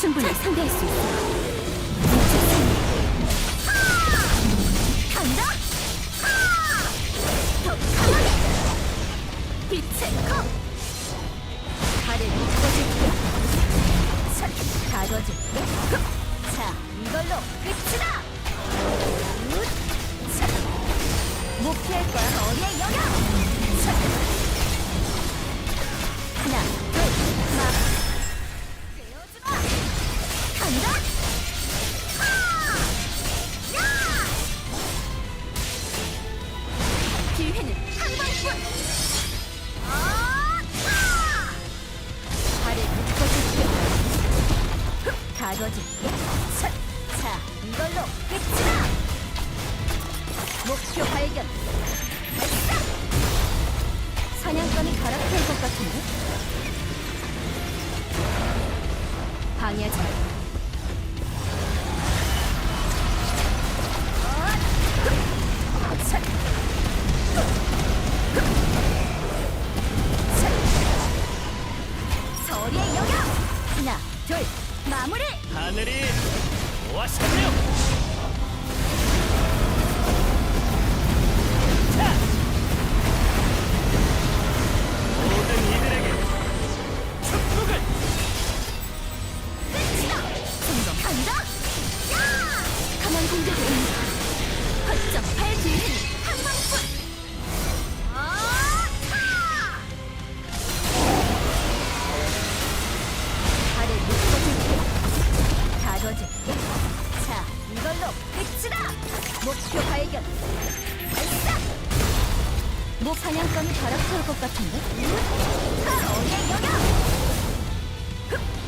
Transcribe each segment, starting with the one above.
충분히 상대할 수 있어. 자, 이걸로 끝이다! 기회는 한 번뿐! 발을 묶어줄게. 흑, 가둬줄게. 차, 자, 이걸로 끝이다! 목표 발견. 발사! 사냥감이 갈아탈 것 같은데? 방해하지 말고. 하늘이 도와주세요. 끝이다! 목표 발견 발사! 뭐 사냥감이 바람펴올 것 같은데? 서리의 영역! 하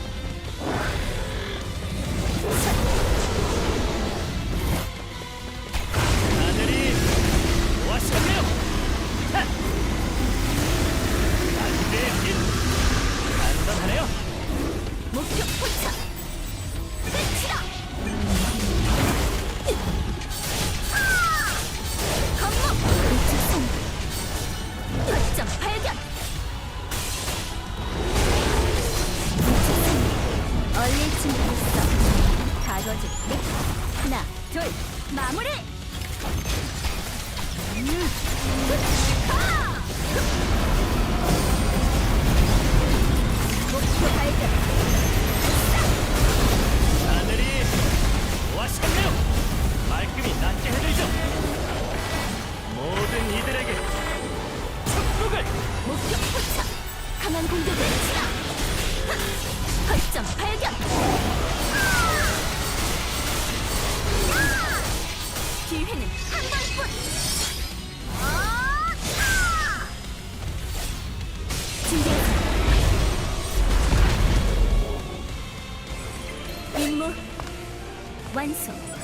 가둬줄게 하나, 둘, 마무리! 음. 하! 목표 발견! 하늘이 도와주세요. 말끔히 낫게 해드리죠. 모든 이들에게 축복을 목표 포착! 강한 공격을 치라! 거점 발견! 준비하자! 임무 완성!